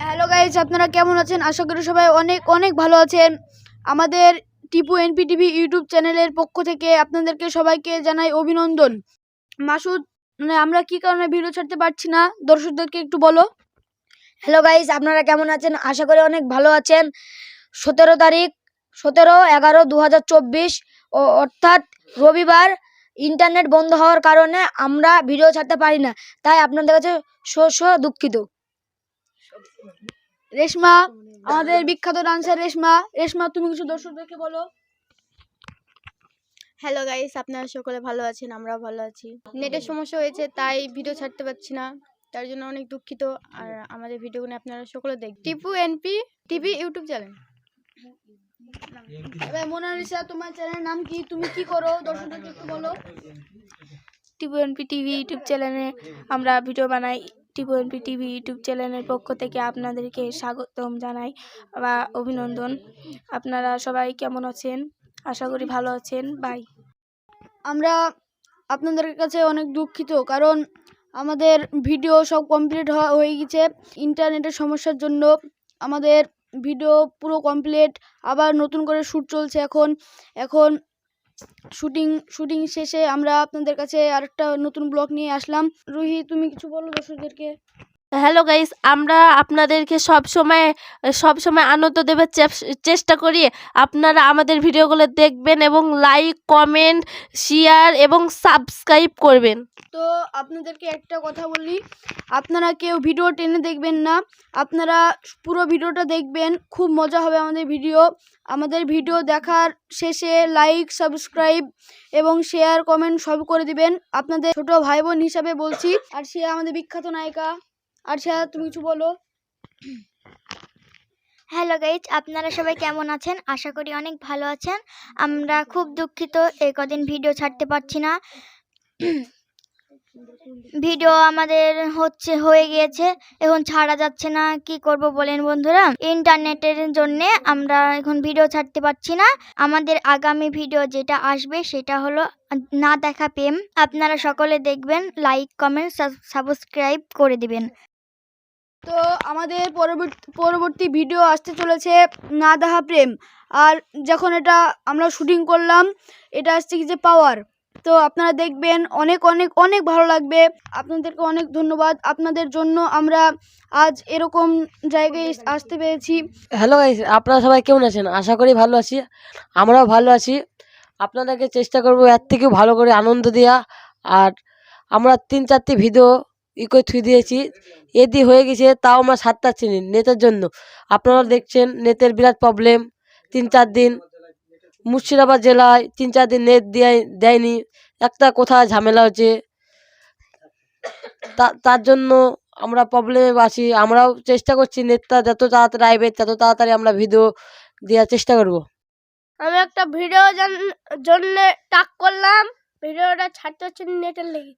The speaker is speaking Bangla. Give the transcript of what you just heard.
হ্যালো গাইজ আপনারা কেমন আছেন? আশা করি সবাই অনেক অনেক ভালো আছেন। আমাদের টিপু এনপি টিভি ইউটিউব চ্যানেলের পক্ষ থেকে আপনাদেরকে সবাইকে জানাই অভিনন্দন। মাসুদ মানে আমরা কি কারণে ভিডিও ছাড়তে পারছি না? দর্শকদেরকে একটু বলো। হ্যালো গাইজ আপনারা কেমন আছেন? আশা করি অনেক ভালো আছেন। সতেরো তারিখ, সতেরো এগারো দু চব্বিশ অর্থাৎ রবিবার ইন্টারনেট বন্ধ হওয়ার কারণে আমরা ভিডিও ছাড়তে পারি না। তাই আপনাদের কাছে শস্য দুঃখিত। রেশমা আমাদের বিখ্যাত ডান্সার রেশমা। রেশমা তুমি কিছু দর্শকদেরকে বলো। হ্যালো গাইস আপনারা সকলে ভালো আছেন আমরাও ভালো আছি। নেটের সমস্যা হয়েছে তাই ভিডিও ছাড়তে পারছি না। তার জন্য অনেক দুঃখিত আর আমাদের ভিডিও ভিডিওগুলো আপনারা সকলে দেখ Tipu NP TV YouTube channel এবার মোনালিসা তোমার চ্যানেলের নাম কি? তুমি কি করো? দর্শকদেরকে একটু বলো। টিপু এনপি টিভি ইউটিউব চ্যানেলে আমরা ভিডিও বানাই। টিপু টিভি ইউটিউব চ্যানেলের পক্ষ থেকে আপনাদেরকে স্বাগতম জানাই বা অভিনন্দন। আপনারা সবাই কেমন আছেন? আশা করি ভালো আছেন। বাই। আমরা আপনাদের কাছে অনেক দুঃখিত, কারণ আমাদের ভিডিও সব কমপ্লিট হয়ে গেছে। ইন্টারনেটের সমস্যার জন্য আমাদের ভিডিও পুরো কমপ্লিট আবার নতুন করে শ্যুট চলছে এখন। এখন শুটিং শুটিং শেষে আমরা আপনাদের কাছে আরেকটা নতুন ব্লগ নিয়ে আসলাম। রুহি, তুমি কিছু বলো দর্শকদেরকে। হ্যালো গাইস আমরা আপনাদেরকে সব সময় সব সময় আনন্দ দেবার চেষ্টা করি। আপনারা আমাদের ভিডিওগুলো দেখবেন এবং লাইক কমেন্ট শেয়ার এবং সাবস্ক্রাইব করবেন। তো আপনাদেরকে একটা কথা বলি, আপনারা কেউ ভিডিও টেনে দেখবেন না। আপনারা পুরো ভিডিওটা দেখবেন, খুব মজা হবে আমাদের ভিডিও। আমাদের ভিডিও দেখার শেষে লাইক সাবস্ক্রাইব এবং শেয়ার কমেন্ট সব করে দিবেন। আপনাদের ছোট ভাই বোন হিসাবে বলছি, আর সে আমাদের বিখ্যাত নায়িকা। আর তুমি কিছু বলো। হ্যালো গাইজ আপনারা সবাই কেমন আছেন? আশা করি অনেক ভালো আছেন। আমরা খুব দুঃখিত এই কদিন ভিডিও ছাড়তে পারছি না। ভিডিও আমাদের হচ্ছে, হয়ে গিয়েছে। এখন ছাড়া যাচ্ছে না, কি করব বলেন বন্ধুরা? ইন্টারনেটের জন্যে আমরা এখন ভিডিও ছাড়তে পারছি না। আমাদের আগামী ভিডিও যেটা আসবে, সেটা হলো না দেখা প্রেম। আপনারা সকলে দেখবেন লাইক কমেন্ট সাবস্ক্রাইব করে দিবেন। তো আমাদের পরবর্তী পরবর্তী ভিডিও আসতে চলেছে না দেখা প্রেম। আর যখন এটা আমরা শুটিং করলাম এটা আসছে কি যে পাওয়ার তো আপনারা দেখবেন অনেক অনেক অনেক ভালো লাগবে। আপনাদেরকে অনেক ধন্যবাদ। আপনাদের জন্য আমরা আজ এরকম জায়গায় আসতে পেরেছি। হ্যালো গাইস আপনারা সবাই কেমন আছেন? আশা করি ভালো আছি। আমরাও ভালো আছি। আপনাদেরকে চেষ্টা করব এর থেকেও ভালো করে আনন্দ দেওয়া আর আমরা তিন চারটি ভিডিও ই করে থুই দিয়েছি। এদি হয়ে গেছে, তাও আমরা সাতটা চিনি নেটের জন্য। আপনারা দেখছেন, নেটের বিরাট প্রবলেম তিন চার দিন মুর্শিদাবাদ জেলায় তিন চার দিন নেট দেয়, দেয়নি। একটা কোথায় ঝামেলা হচ্ছে। তার জন্য আমরা প্রবলেমে আছি। আমরাও চেষ্টা করছি নেটটা যত তাড়াতাড়ি আসবে তত তাড়াতাড়ি আমরা ভিডিও দেওয়ার চেষ্টা করব। আমি একটা ভিডিও জন্য টাক করলাম। ভিডিওটা ছাড়তে হচ্ছে নেটের লেগে।